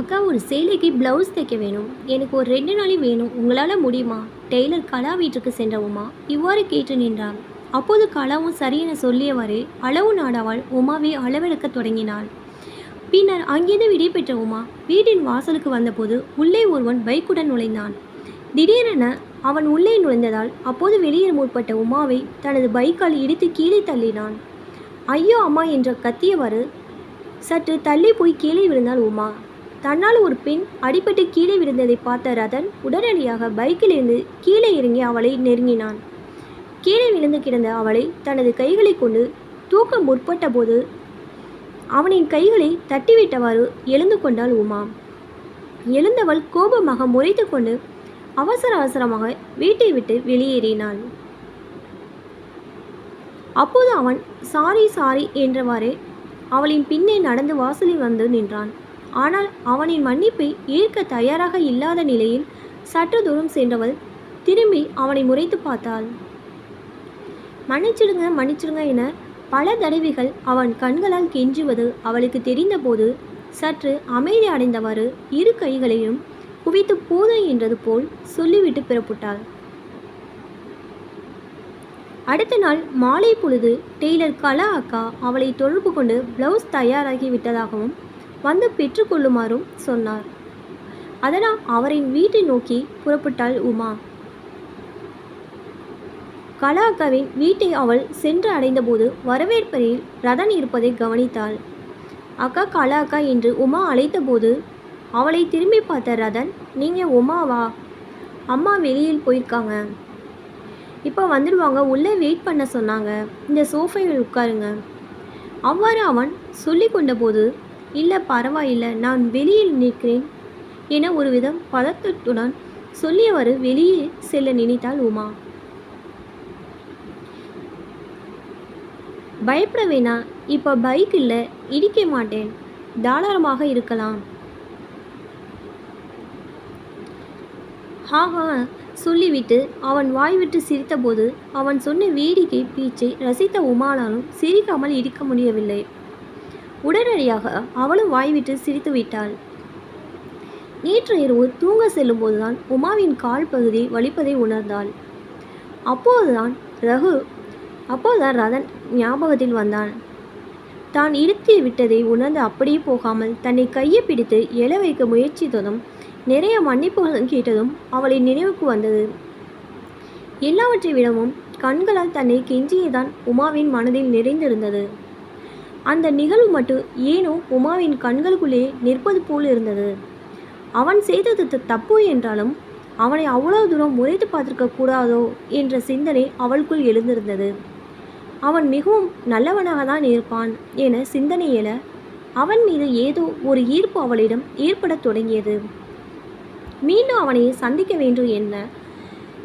அக்கா ஒரு சேலைக்கு ப்ளவுஸ் தைக்க வேணும். எனக்கு ஒரு ரெண்டு நாளே வேணும். உங்களால் முடியுமா? டெய்லர் கலா வீட்டுக்கு சென்ற உமா இவ்வாறு கேட்டு நின்றான். அப்போது கலாவும் சரியென சொல்லியவாறு அளவு நாடாவால் உமாவை அளவெடுக்க தொடங்கினாள். பின்னர் அங்கிருந்து விடைபெற்ற உமா வீட்டின் வாசலுக்கு வந்தபோது உள்ளே ஒருவன் பைக்குடன் நுழைந்தான். திடீரென அவன் உள்ளே நுழைந்ததால் அப்போது வெளியே முற்பட்ட உமாவை தனது பைக்கால் இடித்து கீழே தள்ளினான். ஐயோ அம்மா என்ற கத்தியவாறு சற்று தள்ளி போய் கீழே விழுந்தாள் உமா. தன்னால் ஒரு பெண் அடிபட்டு கீழே விழுந்ததை பார்த்த ரதன் உடனடியாக பைக்கிலிருந்து கீழே இறங்கி அவளை நெருங்கினான். கீழே விழுந்து கிடந்த அவளை தனது கைகளை கொண்டு தூக்க முற்பட்ட போது அவனின் கைகளை தட்டிவிட்டவாறு எழுந்து கொண்டாள் உமா. எழுந்தவள் கோபமாக முறைத்து கொண்டு அவசர அவசரமாக வீட்டை விட்டு வெளியேறினாள். அப்போது அவன் சாரி சாரி என்றவாறே அவளின் பின்னே நடந்து வாசலில் வந்து நின்றான். ஆனால் அவனின் மன்னிப்பை ஏற்க தயாராக இல்லாத நிலையில் சற்று தூரம் சென்றவள் திரும்பி அவனை முறைத்து பார்த்தாள். மன்னிச்சிடுங்க மன்னிச்சிடுங்க என பல தடவைகள் அவன் கண்களால் கெஞ்சுவது அவளுக்கு தெரிந்தபோது சற்று அமைதி அடைந்தவாறு இரு கைகளையும் குவித்து போதும் என்றது போல் சொல்லிவிட்டு பிறப்புட்டாள். அடுத்த நாள் மாலை பொழுது டெய்லர் கலா அக்கா அவளை தொடர்பு கொண்டு பிளவுஸ் தயாராகி விட்டதாகவும் வந்து பெற்றுக்கொள்ளுமாறும் சொன்னார். அதனால் அவரின் வீட்டை நோக்கி புறப்பட்டாள் உமா. கலாக்காவின் வீட்டை அவள் சென்று அடைந்தபோது வரவேற்பறையில் ரதன் இருப்பதை கவனித்தாள். அக்கா கலா அக்கா என்று உமா அழைத்தபோது அவளை திரும்பி பார்த்த ரதன் நீங்கள் உமாவா? அம்மா வெளியில் போயிருக்காங்க. இப்போ வந்துடுவாங்க உள்ளே வெயிட் பண்ண சொன்னாங்க. இந்த சோஃபையில் உட்காருங்க. அவ்வாறு அவன் சொல்லி கொண்டபோது இல்லை பரவாயில்லை நான் வெளியில் நிற்கிறேன் என ஒருவிதம் பதத்தத்துடன் சொல்லியவாறு வெளியே செல்ல நினைத்தாள் உமா. பயப்பட வேணாம் இப்போ பைக் இல்லை இடிக்க மாட்டேன் தாராளமாக இருக்கலாம். ஹாஹா சொல்லிவிட்டு அவன் வாய்விட்டு சிரித்தபோது அவன் சொன்ன வேடிக்கை பீச்சை ரசித்த உமானாலும் சிரிக்காமல் இருக்க முடியவில்லை. உடனடியாக அவளும் வாய்விட்டு சிரித்து விட்டாள். நேற்று இரவு தூங்க செல்லும்போதுதான் உமாவின் கால் பகுதி வலிப்பதை உணர்ந்தாள். அப்போதுதான் ரகு அப்போதுதான் ரதன் ஞாபகத்தில் வந்தான். தான் இழுத்து விட்டதை உணர்ந்து அப்படியே போகாமல் தன்னை கையை பிடித்து எழ வைக்க முயற்சித்ததும் நிறைய மன்னிப்புகளும் கேட்டதும் அவளை நினைவுக்கு வந்தது. எல்லாவற்றை விடவும் கண்களால் தன்னை கெஞ்சியதான் உமாவின் மனதில் நிறைந்திருந்தது. அந்த நிகழ்வு மட்டும் ஏனோ உமாவின் கண்களுக்குள்ளே நிற்பது போல் இருந்தது. அவன் செய்தது தப்பு என்றாலும் அவனை அவ்வளவு தூரம் முறைத்து பார்த்துருக்க கூடாதோ என்ற சிந்தனை அவளுக்குள் எழுந்திருந்தது. அவன் மிகவும் நல்லவனாக தான் இருப்பான் என சிந்தனை எழ அவன் மீது ஏதோ ஒரு ஈர்ப்பு அவளிடம் ஏற்படத் தொடங்கியது. மீண்டும் அவனை சந்திக்க வேண்டும் என்ன?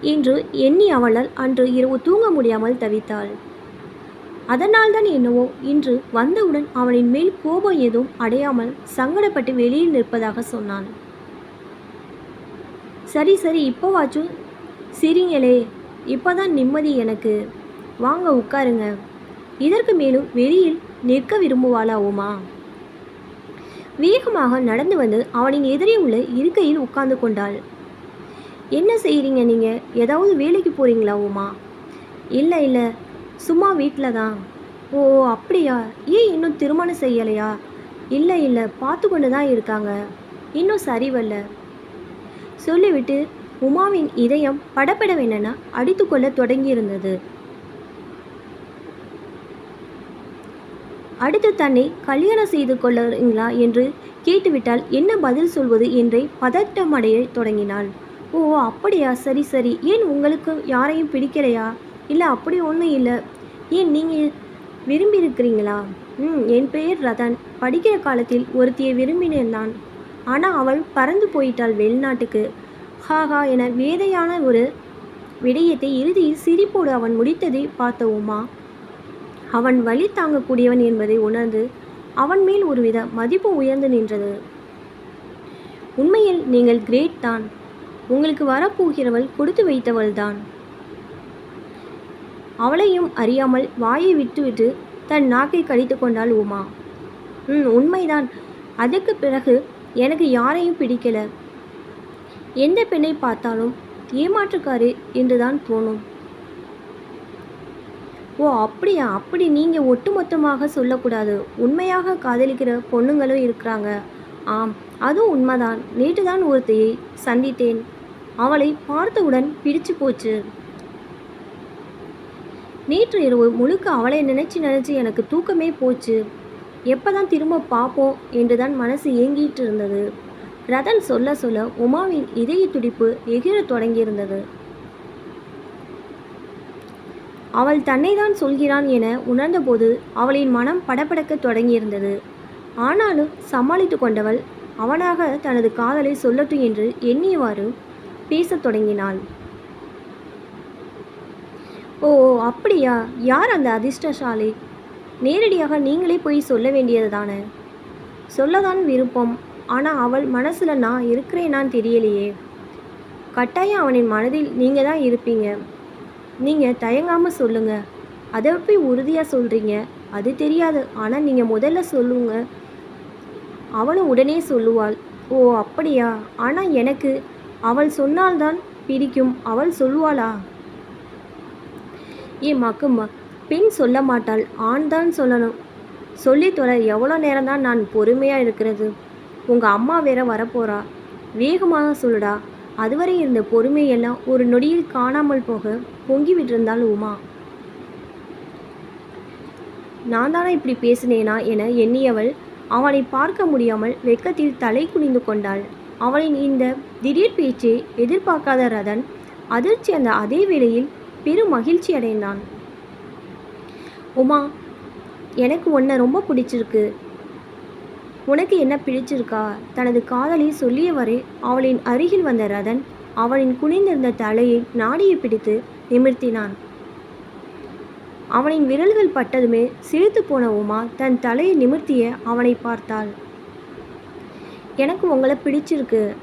என்று எண்ணி அவளால் அன்று இரவு தூங்க முடியாமல் தவித்தாள். அதனால்தான் என்னவோ இன்று வந்தவுடன் அவனின் மேல் கோபம் எதுவும் அடையாமல் சங்கடப்பட்டு வெளியில் நிற்பதாக சொன்னான். சரி சரி இப்போவாச்சும் சிரிங்களே இப்போதான் நிம்மதி எனக்கு. வாங்க உட்காருங்க. இதற்கு மேலும் வெளியில் நிற்க விரும்புவாளா உமா வேகமாக நடந்து வந்து அவனின் எதிரே உள்ள இருக்கையில் உட்கார்ந்து கொண்டாள். என்ன செய்கிறீங்க நீங்கள் ஏதாவது வேலைக்கு போகிறீங்களா உமா இல்லை இல்லை சும்மா வீட்டில் தான் ஓ அப்படியா? ஏன் இன்னும் திருமணம் செய்யலையா? இல்லை இல்லை பார்த்து கொண்டு தான் இருக்காங்க. இன்னும் சரிவல்ல. சொல்லிவிட்டு உமாவின் இதயம் படபடவென அடித்துக்கொள்ள தொடங்கியிருந்தது. அடுத்து தன்னை கல்யாணம் செய்து கொள்ளுங்களா என்று கேட்டுவிட்டால் என்ன பதில் சொல்வது என்றே பதட்டமடைய தொடங்கினாள். ஓ அப்படியா? சரி சரி. ஏன் உங்களுக்கு யாரையும் பிடிக்கலையா? இல்லை அப்படி ஒன்றும் இல்லை. ஏன் நீங்கள் விரும்பி இருக்கிறீங்களா ம் என் பெயர் ரதன். படிக்கிற காலத்தில் ஒருத்தியை விரும்பினேன் தான் ஆனால் அவள் பறந்து போயிட்டாள் வெளிநாட்டுக்கு. ஹாஹா என வேதையான ஒரு விடயத்தை இறுதியில் சிரிப்போடு அவன் முடித்ததை பார்த்த உமா. அவன் வழி தாங்கக்கூடியவன் என்பதை உணர்ந்து அவன் மேல் ஒருவித மதிப்பு உயர்ந்து நின்றது. உண்மையில் நீங்கள் கிரேட் தான். உங்களுக்கு வரப்போகிறவள் கொடுத்து வைத்தவள் தான் அவளையும் அறியாமல் வாயை விட்டுவிட்டு தன் நாக்கை கடித்து கொண்டாள் உமா. ம் உண்மைதான். அதுக்கு பிறகு எனக்கு யாரையும் பிடிக்கல. எந்த பெண்ணை பார்த்தாலும் ஏமாற்றுக்காரு என்று தான் தோணும். ஓ அப்படியா? அப்படி நீங்கள் ஒட்டுமொத்தமாக சொல்லக்கூடாது. உண்மையாக காதலிக்கிற பொண்ணுங்களும் இருக்கிறாங்க. ஆம் அதுவும் உண்மைதான். நேற்று தான் ஒருத்தையை சந்தித்தேன். அவளை பார்த்தவுடன் பிடிச்சு போச்சு. நேற்று இரவு முழுக்க அவளை நினைச்சு நினைச்சு எனக்கு தூக்கமே போச்சு. எப்போதான் திரும்ப பார்ப்போம் என்று தான் மனசு ஏங்கிட்டு இருந்தது. ரதன் சொல்ல சொல்ல உமாவின் இதய துடிப்பு எகிரத் தொடங்கியிருந்தது. அவள் தன்னை தான் சொல்கிறான் என உணர்ந்தபோது அவளின் மனம் படபடக்கத் தொடங்கியிருந்தது. ஆனாலும் சமாளித்து கொண்டவள் அவனாக தனது காதலை சொல்லட்டும் என்று எண்ணியவாறு பேசத் தொடங்கினாள். ஓ அப்படியா? யார் அந்த அதிர்ஷ்டசாலி? நேரடியாக நீங்களே போய் சொல்ல வேண்டியது தானே? சொல்லதான் விருப்பம். ஆனால் அவள் மனசில் நான் இருக்கிறேனான்னு தெரியலையே. கட்டாயம் அவனின் மனதில் நீங்கள் தான் இருப்பீங்க. நீங்கள் தயங்காமல் சொல்லுங்கள் அதை போய் உறுதியாக சொல்கிறீங்க அது தெரியாது. ஆனால் நீங்கள் முதல்ல சொல்லுங்க. அவளும் உடனே சொல்லுவாள். ஓ அப்படியா? ஆனால் எனக்கு அவள் சொன்னால்தான் பிடிக்கும். அவள் சொல்லுவாளா? ஏ பெண் சொல்ல மாட்டாள். ஆண் தான் சொல்லணும். சொல்லி தொலை எவ்வளோ நேரம்தான் நான் பொறுமையாக இருக்கிறது? உங்கள் அம்மா வேற வரப்போறா. வேகமாக சொல்லுடா. அதுவரை இருந்த பொறுமையெல்லாம் ஒரு நொடியில் காணாமல் போக பொங்கி விட்டிருந்தாள் உமா. நான் தானே இப்படி பேசினேனா? என எண்ணியவள் அவனை பார்க்க முடியாமல் வெக்கத்தில் தலை குனிந்து கொண்டாள். அவளின் இந்த திடீர் பேச்சை எதிர்பார்க்காத ரதன் அதிர்ச்சி அந்த அதே வேளையில் பெரும் மகிழ்ச்சி அடைந்தான். உமா எனக்கு உன்னை ரொம்ப பிடிச்சிருக்கு. உனக்கு என்ன பிடிச்சிருக்கா? தனது காதலை சொல்லியவரை அவளின் அருகில் வந்த ரதன் அவளின் குனிந்திருந்த தலையை நாடியை பிடித்து நிமிர்த்தினான். அவனின் விரல்கள் பட்டதுமே சிரித்து போன உமா தன் தலையை நிமிர்த்திய அவனை பார்த்தாள். எனக்கு உங்களை பிடிச்சிருக்கு.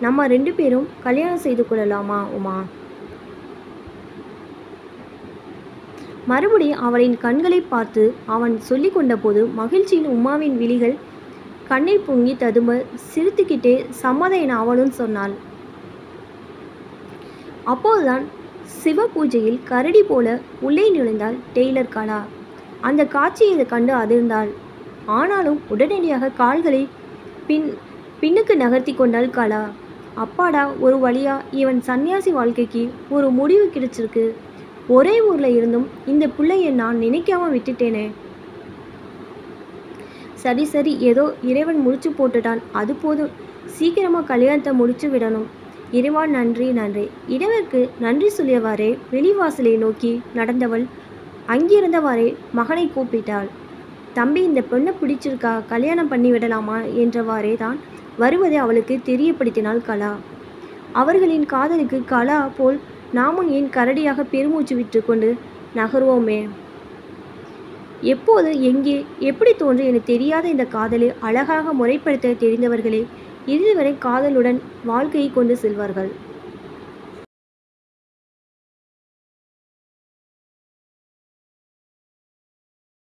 நம்ம ரெண்டு பேரும் கல்யாணம் செய்து கொள்ளலாமா உமா? மறுபடியும் அவளின் கண்களை பார்த்து அவன் சொல்லி கொண்டபோது மகிழ்ச்சியில் உமாவின் விழிகள் கண்ணீர் பொங்கி ததும்ப சிரித்துக்கிட்டே சம்மத என அவளும் சொன்னாள். அப்போதுதான் சிவ பூஜையில் கரடி போல உள்ளே நுழைந்தாள் டெய்லர் கலா அந்த காட்சியை கண்டு அதிர்ந்தாள். ஆனாலும் உடனடியாக கால்களை பின் பின்னுக்கு நகர்த்தி கொண்டாள் கலா அப்பாடா ஒரு வழியா இவன் சன்னியாசி வாழ்க்கைக்கு ஒரு முடிவு கிடைச்சிருக்கு. ஒரே ஊரில் இருந்தும் இந்த பிள்ளையை நான் நினைக்காம விட்டுட்டேனே. சரி சரி ஏதோ இறைவன் முடிச்சு போட்டுட்டான். அது போதும். சீக்கிரமாக கல்யாணத்தை முடிச்சு விடணும். இறைவா நன்றி நன்றி. இறைவருக்கு நன்றி சொல்லியவாறே வெளிவாசலை நோக்கி நடந்தவள் அங்கிருந்தவாறே மகனை கூப்பிட்டாள். தம்பி இந்த பெண்ணை பிடிச்சிருக்கா? கல்யாணம் பண்ணி விடலாமா? என்றவாறே தான் வருவதை அவளுக்கு தெரியப்படுத்தினாள் கலா. அவர்களின் காதலுக்கு கலா போல் நாமும் ஏன் கரடியாக பெருமூச்சு விட்டு கொண்டு நகர்வோமே? எப்போது எங்கே எப்படி தோன்று என தெரியாத இந்த காதலை அழகாக முறைப்படுத்த தெரிந்தவர்களே இறுதிவரை காதலுடன் வாழ்க்கையை கொண்டு செல்வார்கள்.